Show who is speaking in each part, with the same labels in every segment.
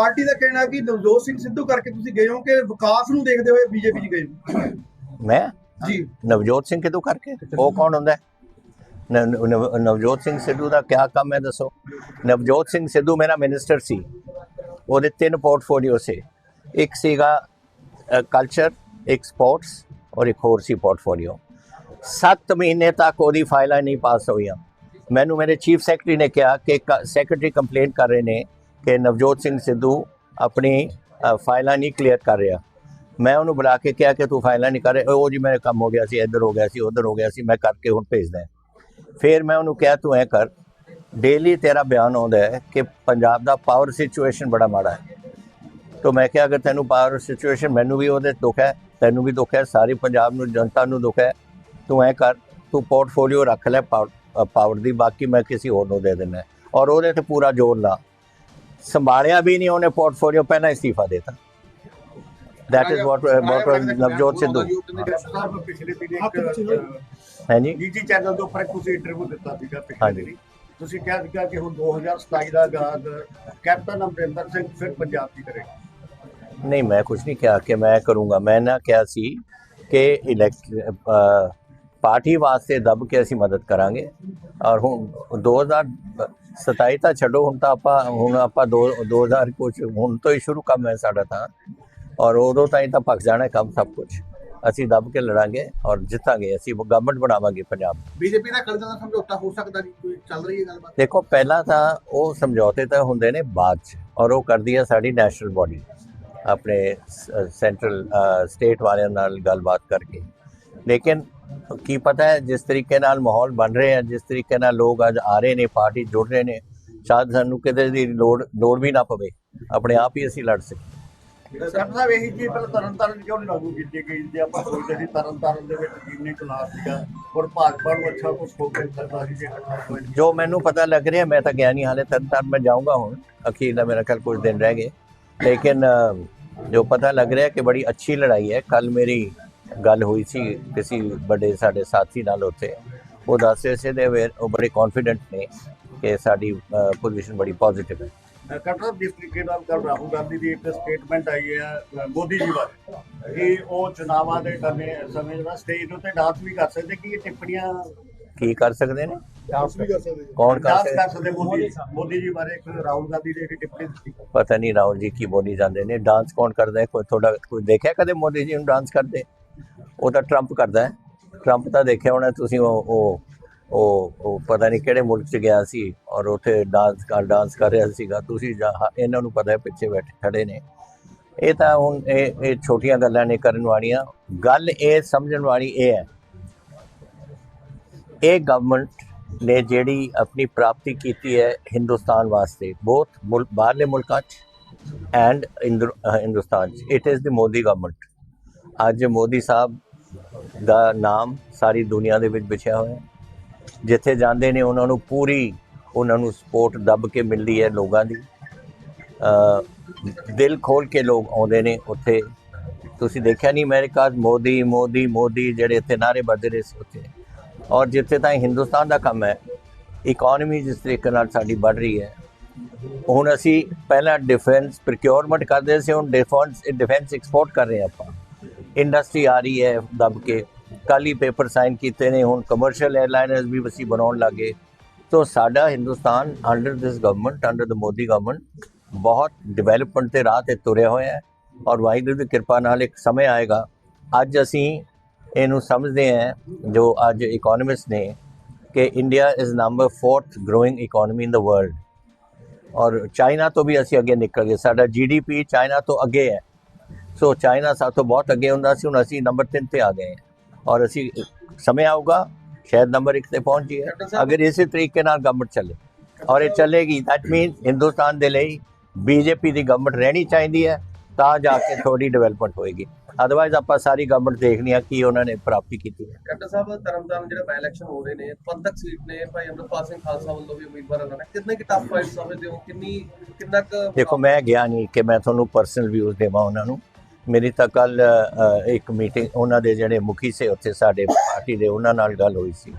Speaker 1: Party ਦਾ ਕਹਿਣਾ ਹੈ ਕਿ ਨਵਜੋਤ ਸਿੰਘ ਸਿੱਧੂ ਕਰਕੇ ਤੁਸੀਂ ਗਏ ਹੋ ਕਿ ਵਿਕਾਸ ਨੂੰ ਦੇਖਦੇ ਹੋਏ ਬੀਜੇਪੀ 'ਚ ਗਏ ਹੋ?
Speaker 2: ਮੈਂ?
Speaker 1: ਜੀ।
Speaker 2: ਨਵਜੋਤ ਸਿੰਘ ਕਿਦੋਂ ਕਰਕੇ? ਉਹ ਕੌਣ ਹੁੰਦਾ? ਹੈ ਨਵਜੋਤ ਸਿੰਘ ਸਿੱਧੂ ਦਾ ਕੀ ਕੰਮ ਹੈ ਦੱਸੋ? ਨਵਜੋਤ ਸਿੰਘ ਸਿੱਧੂ ਮੇਰਾ ਮਿਨਿਸਟਰ ਸੀ। ਉਹਦੇ ਤਿੰਨ ਪੋਰਟਫੋਲੀਓ ਸੀ। ਇੱਕ ਸੀਗਾ ਕਲਚਰ ਇੱਕ ਸਪੋਰਟਸ ਔਰ ਇੱਕ ਹੋਰ ਸੀ ਪੋਰਟਫੋਲੀਓ 7 ਮਹੀਨੇ ਤੱਕ ਉਹਦੀ ਫਾਈਲਾਂ ਨਹੀਂ ਪਾਸ ਹੋਈਆਂ। ਮੈਨੂੰ ਮੇਰੇ ਚੀਫ ਸੈਕਟਰੀ ਨੇ ਕਿਹਾ ਕਿ ਸੈਕਟਰੀ ਕੰਪਲੇਂਟ ਕਰ ਰਹੇ ਨੇ ਕਿ ਨਵਜੋਤ ਸਿੰਘ ਸਿੱਧੂ ਆਪਣੀ ਫਾਈਲਾਂ ਨਹੀਂ ਕਲੀਅਰ ਕਰ ਰਿਹਾ। ਮੈਂ ਉਹਨੂੰ ਬੁਲਾ ਕੇ ਕਿਹਾ ਕਿ ਤੂੰ ਫਾਈਲਾਂ ਨਹੀਂ ਕਰ ਰਿਹਾ। ਉਹ ਜੀ ਮੇਰੇ ਕੰਮ ਹੋ ਗਿਆ ਸੀ, ਇੱਧਰ ਹੋ ਗਿਆ ਸੀ, ਉੱਧਰ ਹੋ ਗਿਆ ਸੀ, ਮੈਂ ਕਰਕੇ ਹੁਣ ਭੇਜਦਾ ਫਿਰ ਮੈਂ ਉਹਨੂੰ ਕਿਹਾ, ਤੂੰ ਐ ਕਰ ਡੇਲੀ ਤੇਰਾ ਬਿਆਨ ਆਉਂਦਾ ਹੈ ਕਿ ਪੰਜਾਬ ਦਾ ਪਾਵਰ ਸਿਚੁਏਸ਼ਨ ਬੜਾ ਮਾੜਾ ਹੈ। ਤੋ ਮੈਂ ਕਿਹਾ, ਅਗਰ ਤੈਨੂੰ ਪਾਵਰ ਸਿਚੁਏਸ਼ਨ ਮੈਨੂੰ ਵੀ ਉਹਦੇ ਦੁੱਖ ਹੈ, ਤੈਨੂੰ ਵੀ ਦੁੱਖ ਹੈ, ਸਾਰੀ ਪੰਜਾਬ ਨੂੰ, ਜਨਤਾ ਨੂੰ ਦੁੱਖ ਹੈ, ਤੂੰ ਐ ਕਰ, ਤੂੰ ਪੋਰਟਫੋਲੀਓ ਰੱਖ ਲੈ ਪਾਵਰ ਦੀ, ਬਾਕੀ ਮੈਂ ਕਿਸੇ ਹੋਰ ਨੂੰ ਦੇ ਦਿੰਦਾ। ਔਰ ਉਹਦੇ ਤੇ ਪੂਰਾ ਜ਼ੋਰ ਲਾ। ਸੰਭਾਲਿਆ ਵੀ ਨਹੀਂ ਉਹਨੇ ਪੋਰਟਫੋਲੀਓ ਪਹਿਲਾਂ ਇਸਤੀਫਾ ਦੇਤਾ that is what what Navjot Sidhu
Speaker 3: ਪਿਛਲੇ ਦਿਨ ਇੱਕ
Speaker 2: ਹੈ ਜੀ
Speaker 3: ਨਿੱਜੀ ਚੈਨਲ ਦੇ ਉੱਪਰ ਇੱਕ ਤੁਸੀਂ ਇੰਟਰਵਿਊ ਦਿੱਤਾ ਸੀਗਾ ਪਿਛਲੇ
Speaker 2: ਹਾਂਜੀ।
Speaker 3: ਦਿਨੀ ਤੁਸੀਂ ਕਿਹਾ ਸੀਗਾ ਕਿ ਹੁਣ 2027 ਦਾ ਆਗਾਜ਼ ਕੈਪਟਨ ਅਮਰਿੰਦਰ ਸਿੰਘ ਫਿਰ ਪੰਜਾਬ ਦੀ ਕਰੇਗਾ
Speaker 2: ਨਹੀਂ ਮੈਂ ਕੁਝ ਨਹੀਂ ਕਿਹਾ ਕਿ ਮੈਂ ਕਰੂੰਗਾ ਮੈਂ ਨਾ ਕਿਹਾ ਸੀ ਕਿ ਇਲੈਕਟ ਪਾਰਟੀ ਵਾਸਤੇ ਦਬ ਕੇ ਅਸੀਂ ਮਦਦ ਕਰਾਂਗੇ ਔਰ ਹੁਣ 2027 ਤਾਂ ਛੱਡੋ ਹੁਣ ਤਾਂ ਆਪਾਂ ਹੁਣ ਆਪਾਂ ਦੋ 2000 ਕੁਝ ਹੁਣ ਤੋਂ ਹੀ ਸ਼ੁਰੂ ਕੰਮ ਹੈ ਸਾਡਾ ਤਾਂ। ਔਰ ਉਦੋਂ ਤਾਈਂ ਤਾਂ ਪੱਕ ਜਾਣਾ ਕੰਮ ਸਭ ਕੁਝ ਅਸੀਂ ਦਬ ਕੇ ਲੜਾਂਗੇ ਔਰ ਜਿੱਤਾਂਗੇ। ਅਸੀਂ ਗਵਰਨਮੈਂਟ ਬਣਾਵਾਂਗੇ ਪੰਜਾਬ।
Speaker 1: ਬੀਜੇਪੀ ਦਾ ਕਲਜਾ ਦਾ ਸਮਝੌਤਾ ਹੋ ਸਕਦਾ ਜੀ ਕੋਈ ਚੱਲ ਰਹੀ ਹੈ ਗੱਲਬਾਤ?
Speaker 2: ਦੇਖੋ ਪਹਿਲਾਂ ਤਾਂ ਉਹ ਸਮਝੌਤੇ ਤਾਂ ਹੁੰਦੇ ਨੇ ਬਾਅਦ ਚ ਔਰ ਉਹ ਕਰਦੀ ਹੈ ਸਾਡੀ ਨੈਸ਼ਨਲ ਬਾਡੀ ਆਪਣੇ ਸੈਂਟਰਲ ਸਟੇਟ ਵਾਲਿਆਂ ਨਾਲ ਗੱਲਬਾਤ ਕਰਕੇ। ਲੇਕਿਨ ਕੀ ਪਤਾ ਹੈ ਜਿਸ ਤਰੀਕੇ ਨਾਲ ਮਾਹੌਲ ਬਣ ਰਿਹਾ ਹੈ ਜਿਸ ਤਰੀਕੇ ਨਾਲ ਲੋਕ ਅੱਜ ਆ ਰਹੇ ਨੇ ਪਾਰਟੀ ਜੁੜ ਰਹੇ ਨੇ ਸ਼ਾਇਦ ਸਾਨੂੰ ਕਿਤੇ ਦੀ ਲੋੜ ਲੋੜ ਵੀ ਨਾ ਪਵੇ। ਆਪਣੇ ਆਪ ਹੀ ਅਸੀਂ ਲੜ ਸਕਦੇ
Speaker 3: ਕੈਪਟਨ ਸਾਹਿਬ ਇਹੀ ਚੀਜ਼ ਪਹਿਲਾਂ ਤਰਨ ਤਾਰਨ ਕਿਉਂ ਨਹੀਂ ਲਾਗੂ ਕੀਤੀ ਗਈ? ਜੇ ਆਪਾਂ ਸੋਚਦੇ ਸੀ ਤਰਨ ਤਾਰਨ ਦੇ ਵਿੱਚ ਜਿੰਨੇ ਕਲਾਸ ਸੀਗਾ ਔਰ ਭਾਜਪਾ ਨੂੰ ਅੱਛਾ ਕੁਝ ਹੋ ਕੇ ਸਕਦਾ ਸੀ ਜੇ ਇਕੱਠਾ ਹੋਏ
Speaker 2: ਜੋ ਮੈਨੂੰ ਪਤਾ ਲੱਗ ਰਿਹਾ ਮੈਂ ਤਾਂ ਗਿਆ ਨਹੀਂ ਹਾਲੇ ਤੱਕ ਤੱਕ ਮੈਂ ਜਾਊਂਗਾ ਹੁਣ। ਅਖੀਰ ਦਾ ਮੇਰਾ ਕੱਲ ਕੁਝ ਦਿਨ ਰਹਿ ਗਏ। ਲੇਕਿਨ ਜੋ ਪਤਾ ਲੱਗ ਰਿਹਾ ਕਿ ਬੜੀ ਅੱਛੀ ਲੜਾਈ ਹੈ ਕੱਲ ਮੇਰੀ ਗੱਲ ਹੋਈ ਸੀ ਕਿਸੇ ਵੱਡੇ ਸਾਡੇ ਸਾਥੀ ਨਾਲ ਉੱਥੇ। ਉਹ ਦੱਸ ਰਹੇ ਸੀ ਦੇ ਉਹ ਬੜੇ ਕੌਨਫੀਡੈਂਟ ਨੇ ਕਿ ਸਾਡੀ ਪੋਜੀਸ਼ਨ ਬੜੀ ਪੋਜ਼ਿਟਿਵ ਹੈ।
Speaker 3: ਜਿਸ ਤਰੀਕੇ ਨਾਲ ਕੱਲ ਰਾਹੁਲ ਗਾਂਧੀ ਦੀ ਇੱਕ ਸਟੇਟਮੈਂਟ ਆਈ ਹੈ ਮੋਦੀ ਜੀ ਬਾਰੇ ਕਿ ਉਹ ਚੁਣਾਵਾਂ ਦੇ ਕਰਨੇ ਸਮੇਂ ਜਿਹੜਾ ਸਟੇਜ ਉੱਤੇ ਡਾਂਸ ਵੀ ਕਰ ਸਕਦੇ ਕਿ ਇਹ ਟਿੱਪਣੀਆਂ
Speaker 2: ਕੀ ਕਰ ਸਕਦੇ ਨੇ?
Speaker 3: ਡਾਂਸ ਵੀ ਕਰ ਸਕਦੇ
Speaker 2: ਕੌਣ ਕਰ
Speaker 3: ਡਾਂਸ
Speaker 2: ਸਕਦਾ?
Speaker 3: ਕਰ ਸਕਦੇ ਮੋਦੀ ਮੋਦੀ ਜੀ ਬਾਰੇ ਇੱਕ ਰਾਹੁਲ ਗਾਂਧੀ ਦੀ ਇੱਕ ਟਿੱਪਣੀ ਦਿੱਤੀ।
Speaker 2: ਪਤਾ ਨਹੀਂ ਰਾਹੁਲ ਜੀ ਕੀ ਬੋਲੀ ਜਾਂਦੇ ਨੇ। ਡਾਂਸ ਕੌਣ ਕਰਦਾ ਹੈ? ਕੋਈ ਥੋੜਾ ਕੋਈ ਦੇਖਿਆ ਕਦੇ ਮੋਦੀ ਜੀ ਨੂੰ ਡਾਂਸ ਕਰਦੇ? ਉਹ ਤਾਂ ਟਰੰਪ ਕਰਦਾ ਹੈ। ਟਰੰਪ ਤਾਂ ਦੇਖਿਆ ਹੋਣਾ, ਤੁਸੀਂ ਉਹ ਉਹ ਉਹ ਪਤਾ ਨਹੀਂ ਕਿਹੜੇ ਮੁਲਕ ਚ ਗਿਆ ਸੀ ਔਰ ਉੱਥੇ ਡਾਂਸ ਕਰ ਡਾਂਸ ਕਰ ਰਿਹਾ ਸੀਗਾ। ਤੁਸੀਂ ਜਾ- ਇਹਨਾਂ ਨੂੰ ਪਤਾ ਹੈ, ਪਿੱਛੇ ਬੈਠੇ, ਖੜੇ ਨੇ। ਇਹ ਤਾਂ ਹੁਣ ਇਹ ਇਹ ਛੋਟੀਆਂ ਗੱਲਾਂ ਨੇ ਕਰਨ ਵਾਲੀਆਂ। ਗੱਲ ਇਹ ਸਮਝਣ ਵਾਲੀ ਇਹ ਹੈ। ਇਹ ਗਵਰਨਮੈਂਟ ਨੇ ਜਿਹੜੀ ਆਪਣੀ ਪ੍ਰਾਪਤੀ ਕੀਤੀ ਹੈ ਹਿੰਦੁਸਤਾਨ ਵਾਸਤੇ ਬਹੁਤ ਮੁਲਕ ਬਾਹਰਲੇ ਮੁਲਕਾਂ 'ਚ ਐਂਡ ਹਿੰਦੁਸਤਾਨ 'ਚ। It is the Modi government ਅੱਜ ਮੋਦੀ ਸਾਹਿਬ ਦਾ ਨਾਮ ਸਾਰੀ ਦੁਨੀਆ ਦੇ ਵਿੱਚ ਵਿਛਿਆ ਹੋਇਆ ਹੈ। ਜਿੱਥੇ ਜਾਂਦੇ ਨੇ, ਉਹਨਾਂ ਨੂੰ ਪੂਰੀ, ਉਹਨਾਂ ਨੂੰ ਸਪੋਰਟ ਦੱਬ ਕੇ ਮਿਲਦੀ ਹੈ ਲੋਕਾਂ ਦੀ। ਦਿਲ ਖੋਲ ਕੇ ਲੋਕ ਆਉਂਦੇ ਨੇ ਉੱਥੇ। ਤੁਸੀਂ ਦੇਖਿਆ ਨਹੀਂ, ਅਮਰੀਕਾ ਮੋਦੀ ਮੋਦੀ ਮੋਦੀ ਜਿਹੜੇ ਇੱਥੇ ਨਾਰੇ ਵੱਜਦੇ ਰਹੇ ਸੀ ਉੱਥੇ। ਔਰ ਜਿੱਥੇ ਤਾਂ ਹਿੰਦੁਸਤਾਨ ਦਾ ਕੰਮ ਹੈ ਇਕਨੋਮੀ ਜਿਸ ਤਰੀਕੇ ਨਾਲ ਸਾਡੀ ਵੱਧ ਰਹੀ ਹੈ। ਹੁਣ ਅਸੀਂ ਪਹਿਲਾਂ ਡਿਫੈਂਸ ਪ੍ਰੋਕਿਉਰਮੈਂਟ ਕਰਦੇ ਸੀ, ਹੁਣ ਡਿਫੈਂਸ ਡਿਫੈਂਸ ਐਕਸਪੋਰਟ ਕਰ ਰਹੇ ਹਾਂ ਆਪਾਂ। ਇੰਡਸਟਰੀ ਆ ਰਹੀ ਹੈ ਦਬ ਕੇ ਕੱਲ੍ਹ ਹੀ ਪੇਪਰ ਸਾਈਨ ਕੀਤੇ ਨੇ ਹੁਣ ਕਮਰਸ਼ੀਅਲ 에ਅਰਲਾਈਨਰਸ ਵੀ ਅਸੀਂ ਬਣਾਉਣ ਲੱਗੇ ਤੋ ਸਾਡਾ Hindustan under this government under the Modi government ਬਹੁਤ ਡਿਵੈਲਪਮੈਂਟ ਦੇ ਰਾਹ ਤੇ ਤੁਰਿਆ ਹੋਇਆ ਹੈ ਔਰ ਵਾਹਿਗੁਰੂ ਦੀ ਕਿਰਪਾ ਨਾਲ ਇੱਕ ਸਮੇਂ ਆਏਗਾ ਅੱਜ ਅਸੀਂ ਇਹਨੂੰ ਸਮਝਦੇ ਹਾਂ ਜੋ ਅੱਜ ਇਕਨੋਮਿਸਟ ਨੇ ਕਿ India is number 4th growing economy in the world ਔਰ ਚਾਈਨਾ ਤੋਂ ਵੀ ਅਸੀਂ ਅੱਗੇ ਨਿਕਲ ਗਏ ਸਾਡਾ ਜੀਡੀਪੀ ਚਾਈਨਾ ਤੋਂ ਅੱਗੇ ਹੈ ਸੋ ਚਾਈਨਾ ਤੋਂ ਬਹੁਤ ਅੱਗੇ ਹੁੰਦਾ ਸੀ ਹੁਣ ਅਸੀਂ ਨੰਬਰ 3 ਤੇ ਆ ਗਏ ਹਾਂ। ਔਰ ਅਸੀਂ ਸਮੇਂ ਆਊਗਾ ਸ਼ਾਇਦ ਨੰਬਰ 1 ਤੇ ਪਹੁੰਚ ਜਾਈਏ। ਅਗਰ ਇਸੇ ਤਰੀਕੇ ਨਾਲ ਗਵਰਨਮੈਂਟ ਚੱਲੇ ਔਰ ਇਹ ਚੱਲੇਗੀ ਦੈਟ ਮੀਨਸ ਹਿੰਦੁਸਤਾਨ ਦੇ ਲਈ ਬੀਜੇਪੀ ਦੀ ਗਵਰਨਮੈਂਟ ਰਹਿਣੀ ਚਾਹੀਦੀ ਹੈ ਤਾਂ ਜਾ ਕੇ ਥੋੜੀ ਡਿਵੈਲਪਮੈਂਟ ਹੋਏਗੀ। ਅਦਰਵਾਈਜ਼ ਆਪਾਂ ਸਾਰੀ ਗਵਰਨਮੈਂਟ ਦੇਖਣੀ ਆ ਕੀ ਉਹਨਾਂ ਨੇ ਪ੍ਰਾਪਤੀ ਕੀਤੀ ਹੈ।
Speaker 4: ਕੈਪਟਨ ਸਾਹਿਬ ਤਰਨਤਾਰਨ ਜਿਹੜਾ ਬਾਈ ਇਲੈਕਸ਼ਨ ਹੋ ਰਹੇ ਨੇ ਪੰਥਕ ਸੀਟ ਨੇ ਭਾਈ ਅਮਰਪਾਲ ਸਿੰਘ ਖਾਲਸਾ ਵੱਲੋਂ ਵੀ ਉਮੀਦਵਾਰ ਇਹਨਾਂ ਨੇ। ਕਿੰਨੇ ਕਿ ਟਫ ਫਾਈਟ ਸਮਝਦੇ ਹੋ ਕਿੰਨੀ ਕਿੰਨਾ ਕੁ
Speaker 2: ਦੇਖੋ ਮੈਂ ਗਿਆ ਨਹੀਂ ਕਿ ਮੈਂ ਤੁਹਾਨੂੰ ਪਰਸਨਲ ਵਿਊਜ਼ ਦੇਵਾਂ ਉਹਨਾਂ ਨੂੰ। ਮੇਰੀ ਤਾਂ ਕੱਲ ਇੱਕ ਮੀਟਿੰਗ ਉਹਨਾਂ ਦੇ ਜਿਹੜੇ ਮੁਖੀ ਸੇ ਉੱਥੇ ਸਾਡੇ ਪਾਰਟੀ ਦੇ ਉਹਨਾਂ ਨਾਲ ਗੱਲ ਹੋਈ ਸੀ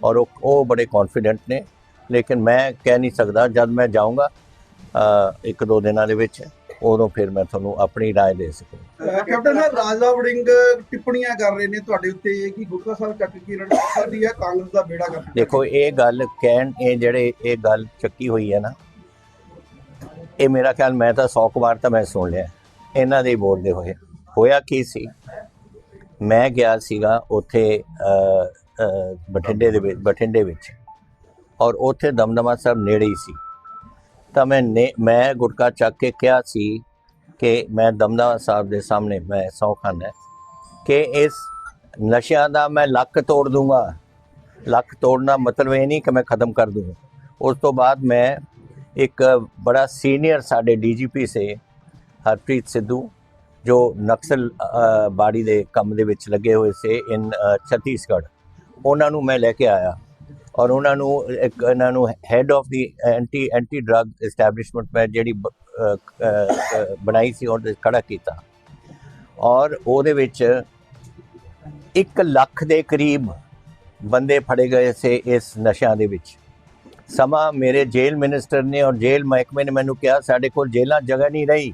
Speaker 2: ਔਰ ਉਹ ਉਹ ਬੜੇ ਕੌਨਫੀਡੈਂਟ ਨੇ ਲੇਕਿਨ ਮੈਂ ਕਹਿ ਨਹੀਂ ਸਕਦਾ ਜਦ ਮੈਂ ਜਾਊਂਗਾ ਅ, ਇੱਕ ਦੋ ਦਿਨਾਂ ਦੇ ਵਿੱਚ ਉਦੋਂ ਫਿਰ ਮੈਂ ਤੁਹਾਨੂੰ ਆਪਣੀ رائے ਦੇ ਸਕੂੰ
Speaker 1: ਅਹ ਕੈਪਟਨ ਸਾਹਿਬ ਰਾਜਾ ਵੜਿੰਗ ਟਿੱਪਣੀਆਂ ਕਰ ਰਹੇ ਨੇ ਤੁਹਾਡੇ ਉੱਤੇ ਕਿ ਗੁਟਕਾ ਸਾਹਿਬ ਚੱਕ ਕੇ ਰਣ ਸਕਦੀ ਹੈ ਕਾਂਗਰਸ ਦਾ ਬੇੜਾ ਕਰ
Speaker 2: ਦੇਖੋ ਇਹ ਗੱਲ ਕਹਿਣ ਇਹ ਜਿਹੜੇ ਇਹ ਗੱਲ ਚੱਕੀ ਹੋਈ ਹੈ ਨਾ ਇਹ ਮੇਰਾ ਖਿਆਲ ਮੈਂ ਤਾਂ 100 ਕੁ ਵਾਰ ਤਾਂ ਮੈਂ ਸੁਣ ਲਿਆ ਇਹਨਾਂ ਦੇ ਬੋਲਦੇ ਹੋਏ। ਹੋਇਆ ਕੀ ਸੀ? ਮੈਂ ਗਿਆ ਸੀਗਾ ਉੱਥੇ ਬਠਿੰਡੇ ਦੇ ਵਿੱਚ, ਬਠਿੰਡੇ ਵਿੱਚ। ਔਰ ਉੱਥੇ ਦਮਦਮਾ ਸਾਹਿਬ ਨੇੜੇ ਹੀ ਸੀ। ਤਾਂ ਮੈਂ ਨੇ- ਮੈਂ ਗੁਟਕਾ ਚੱਕ ਕੇ ਕਿਹਾ ਸੀ ਕਿ ਮੈਂ ਦਮਦਮਾ ਸਾਹਿਬ ਦੇ ਸਾਹਮਣੇ, ਮੈਂ ਸਹੁੰ ਖਾਨਾ ਹੈ ਕਿ ਇਸ ਨਸ਼ਿਆਂ ਦਾ ਮੈਂ ਲੱਕ ਤੋੜ ਦੂੰਗਾ। ਲੱਕ ਤੋੜਨਾ ਮਤਲਬ ਇਹ ਨਹੀਂ ਕਿ ਮੈਂ ਖਤਮ ਕਰ ਦੂੰਗਾ। ਉਸ ਤੋਂ ਬਾਅਦ ਮੈਂ ਇੱਕ ਬੜਾ ਸੀਨੀਅਰ ਸਾਡੇ ਡੀਜੀਪੀ ਸੇ ਹਰਪ੍ਰੀਤ ਸਿੱਧੂ, ਜੋ ਨਕਸਲ ਬਾੜੀ ਦੇ ਕੰਮ ਦੇ ਵਿੱਚ ਲੱਗੇ ਹੋਏ ਸੇ ਇਨ ਛੱਤੀਸਗੜ੍ਹ। ਉਹਨਾਂ ਨੂੰ ਮੈਂ ਲੈ ਕੇ ਆਇਆ ਔਰ ਉਹਨਾਂ ਨੂੰ, ਇੱਕ, ਇਹਨਾਂ ਨੂੰ head of the anti anti drug establishment ਮੈਂ ਜਿਹੜੀ ਬਣਾਈ ਸੀ ਉਹਦੇ ਖੜਾ ਕੀਤਾ। ਔਰ ਉਹਦੇ ਵਿੱਚ 1 ਲੱਖ ਦੇ ਕਰੀਬ ਬੰਦੇ ਫੜੇ ਗਏ ਸੇ ਇਸ ਨਸ਼ਿਆਂ ਦੇ ਵਿੱਚ। ਸਮਾਂ ਮੇਰੇ ਜੇਲ੍ਹ ਮਿਨਿਸਟਰ ਨੇ ਔਰ ਜੇਲ੍ਹ ਮਹਿਕਮੇ ਨੇ ਮੈਨੂੰ ਕਿਹਾ, ਸਾਡੇ ਕੋਲ ਜੇਲ੍ਹਾਂ ਜਗ੍ਹਾ ਨਹੀਂ ਰਹੀ।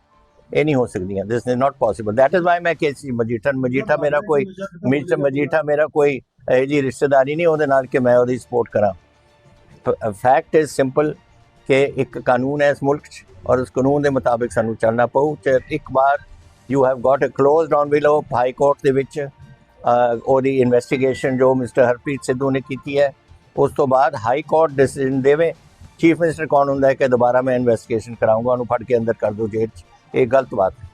Speaker 2: ਇਹ ਨਹੀਂ ਹੋ ਸਕਦੀਆਂ। This is not possible that is why ਮੈਂ ਕੇਸੀ ਮਜੀਠਾ ਮਜੀਠਾ ਮੇਰਾ ਕੋਈ ਮਿਸਟਰ ਮਜੀਠਾ ਮੇਰਾ ਕੋਈ ਇਹ ਜੀ ਰਿਸ਼ਤੇਦਾਰੀ ਨਹੀਂ, ਉਹਦੇ ਨਾਲ ਕਿ ਮੈਂ ਉਹਦੀ ਸਪੋਰਟ ਕਰਾਂ। ਫੈਕਟ ਇਜ਼ ਸਿੰਪਲ ਕਿ ਇੱਕ ਕਾਨੂੰਨ ਹੈ ਇਸ ਮੁਲਕ 'ਚ ਔਰ ਉਸ ਕਾਨੂੰਨ ਦੇ ਮੁਤਾਬਿਕ ਸਾਨੂੰ ਚੱਲਣਾ ਪਊ। ਤੇ ਇੱਕ ਵਾਰ you have got a closed on below high court ਦੇ ਵਿੱਚ ਉਹਦੀ ਇਨਵੈਸਟੀਗੇਸ਼ਨ ਜੋ ਮਿਸਟਰ ਹਰਪ੍ਰੀਤ ਸਿੱਧੂ ਨੇ ਕੀਤੀ ਹੈ, ਉਸ ਤੋਂ ਬਾਅਦ ਹਾਈ ਕੋਰਟ ਡਿਸੀਜਨ ਦੇਵੇ। ਚੀਫ ਮਿਨਿਸਟਰ ਕੌਣ ਹੁੰਦਾ ਹੈ ਕਿ ਦੁਬਾਰਾ ਮੈਂ ਇਨਵੈਸਟੀਗੇਸ਼ਨ ਕਰਾਉਂਗਾ ਉਹਨੂੰ ਫੜ ਕੇ ਅੰਦਰ ਕਰ ਦੋ ਜੇਲ੍ਹ 'ਚ। ਇਹ ਗਲਤ ਬਾਤ ਹੈ।